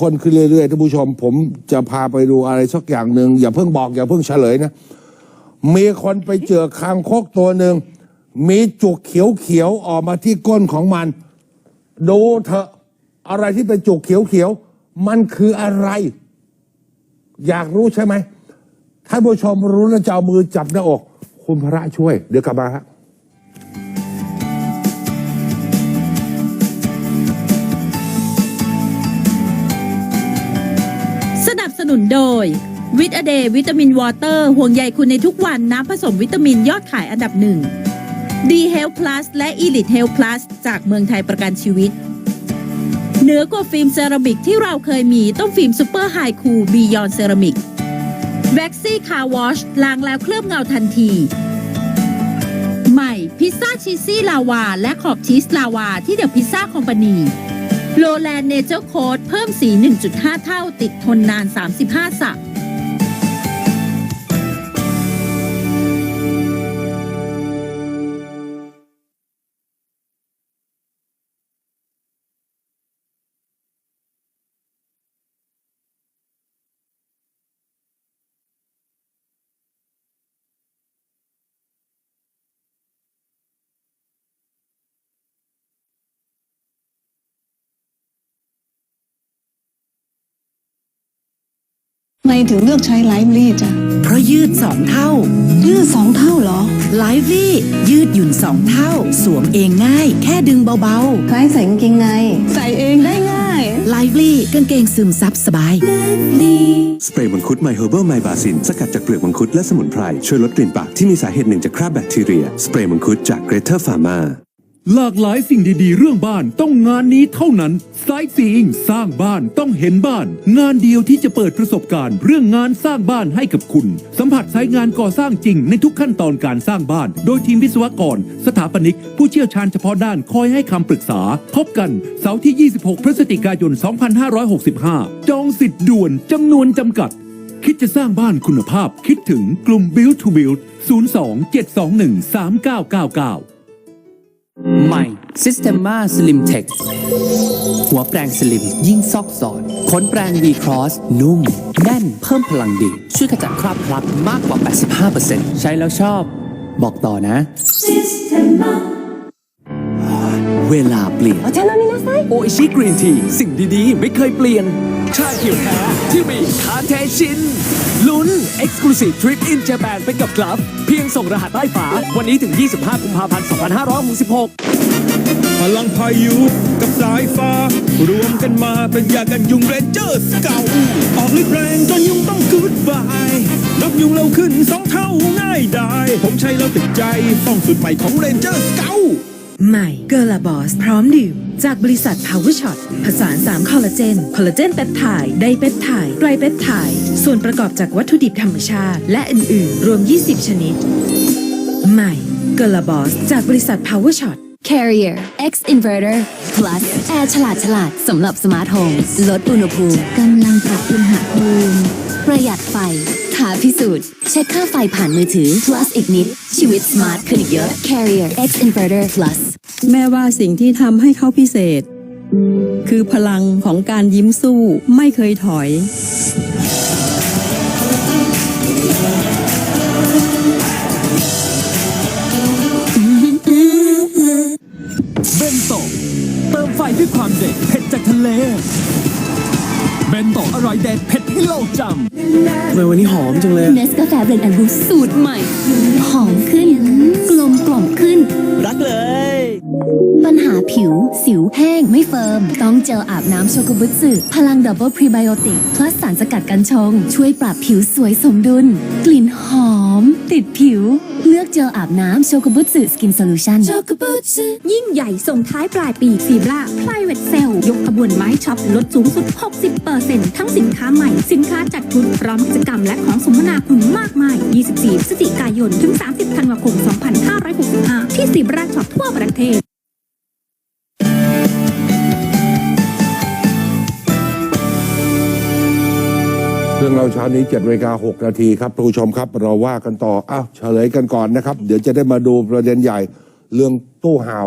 ข้นขึ้นเรื่อยๆท่านผู้ชม ผมจะพาไปดูอะไรสักอย่างหนึ่งอย่าเพิ่งบอก อย่าเพิ่งเฉลยนะ มีคนไปเจอคางคกตัวหนึ่งมีจุกเขียวๆออกมาที่ก้นของมัน ดูเถอะอะไรที่เป็นจุกเขียวๆมันคืออะไร อยากรู้ใช่ไหมท่านผู้ชมรู้แล้วจะเอามือจับหน้าอก คุณพระช่วย เดี๋ยวกลับมาฮะ นุนโดยวิตอเดวิตามินวอเตอร์ห่วงใยคุณในทุกวันน้ำผสมวิตามินยอดขายอันดับหนึ่งดีเฮล p ลัสและ Elite Health Plus จากเมืองไทยประกันชีวิตเหนือกว่าฟิล์มเซรามิกที่เราเคยมีต้องฟิล์มซูเปอร์ไฮคูบียอนเซรามิกแว็กซี่คาวอชล้างแล้วเคลือบเงาทันที ใหม่พิซซ่าชีสซี่ลาวา และขอบชีสลาวาที่เดอะพิซซ่าคอมพานี โลแลนเนเจอร์โค้ดเพิ่มสี 1.5 เท่าติดทนนาน 35 สัป มถึงเลือกใช้ไลฟ์ลีจ้ะเพราะยืด 2 เท่า ยืดสองเท่าเหรอไลฟ์ลี่ยืดหยุ่น 2 เท่า สวมเองง่าย แค่ดึงเบาคล้ายใส่กางเกงใน ใส่เองได้ง่ายๆไลฟ์ลี่กางเกงซึมซับสบายสเปรย์มังคุดไมเฮอร์เบิลไมบาซินสกัดจากเปลือกมังคุดและสมุนไพรช่วยลดกลิ่นปากที่มีสาเหตุหนึ่งจากคราบแบคทีเรีย สเปรย์มังคุดจากเกรเทอร์ฟาร์มา หลากหลายสิ่งดีๆ เรื่องบ้านต้องงานนี้เท่านั้นไซต์ซีอิงสร้างบ้านต้องเห็นบ้าน งานเดียวที่จะเปิดประสบการณ์ เรื่องงานสร้างบ้านให้กับคุณ สัมผัสสายงานก่อสร้างจริงในทุกขั้นตอนการสร้างบ้าน โดยทีมวิศวกร สถาปนิก ผู้เชี่ยวชาญเฉพาะด้านคอยให้คำปรึกษา พบกันเสาร์ที่ 26 พฤศจิกายน 2565 จองสิทธิ์ด่วนจำนวนจำกัด คิดจะสร้างบ้านคุณภาพคิดถึงกลุ่ม Build to Build 02 721 3999 ใหม่ Systema Slim Text หัวแปรงสลิมยิ่งซอกสอนขนแปรง V Cross นุ่ม แน่นเพิ่มพลังดี ช่วยขจัดคราบพลักมากกว่า 85%ใช้แล้วชอบ บอกต่อนะเวลาเปลี่ยนโออิชิกรีนทีสิ่งดีๆ ไม่เคยเปลี่ยน ชาเขียวแท้ที่มีคาเทชิน ลุ้น Exclusive Trip in Japan ไปกับกลับ เพียงส่งรหัสใต้ฝา วันนี้ถึง 25 กุมภาพันธ์ 2566 พลังพายุกับสายฟ้า รวมกันมาเป็นยากันยุงเรนเจอร์สเก่า ออกฤทธิ์แรงจนยุงต้องกูดบายลบยุงเราขึ้นสองเท่าง่ายได้ ผมใช้แล้วติดใจ ต้องสุดใหม่ของเรนเจอร์สเก่า ใหม่เกลาบอสพร้อมดื่มจากบริษัท Power Shot ผสาน3คอลลาเจน คอลลาเจนเปปไทด์ไดเปปไทด์ไตรเปปไทด์ส่วนประกอบจากวัตถุดิบธรรมชาติ และอื่น ๆ รวม 20 ชนิด ใหม่เกลาบอสจากบริษัท Power Shot Carrier X Inverter Plus แอร์ฉลาดฉลาดสำหรับสมาร์ทโฮมลดอุณหภูมิกำลังปรับอุณหภูมิ ประหยัดไฟท้าพิสูจน์ เช็คค่าไฟผ่านมือถือ Plus อีกนิด ชีวิตสมาร์ทขึ้นอีกเยอะ Carrier X Inverter Plus แม่ว่าสิ่งที่ทำให้เขาพิเศษ คือพลังของการยิ้มสู้ไม่เคยถอย เบนโตะเติมไฟด้วยความเด็ดเผ็ดจากทะเล เบนโตะอร่อยเด็ดเผ็ด ให้โลกจำทำไมวันนี้หอมจังเลยเนสกาแฟเบรนด์แอนด์บูสูตรใหม่ หอมขึ้น กลมกล่อมขึ้น รักเลย ปัญหาผิว สิวแห้งไม่เฟิร์ม ต้องเจลอาบน้ำโชกุบุสึพลังดับเบิลพรีไบโอติก plus สารสกัดกันชง ช่วยปรับผิวสวยสมดุล กลิ่นหอม ติดผิว เลือกเจลอาบน้ำโชกุบุสึสกินโซลูชั่นยิ่งใหญ่ส่งท้ายปลายปีฟีบรา Private Sale ยกขบวนไม้ช็อปลดสูงสุด 60%ทั้งสินค้าใหม่ สินค้าจัดชุดพร้อมกิจกรรมและของสมนาคุณมากมาย 24 พฤศจิกายน ถึง 30 ธันวาคม 2565 ที่สีบราช็อปทั่วประเทศเรื่องเราเช้านี้7จ็ดนาฬิกาหนาทีครับผู้ชมครับ เราว่ากันต่ออ้าวเฉลยกันก่อนนะครับ เดี๋ยวจะได้มาดูประเด็นใหญ่เรื่องตู้ห่าว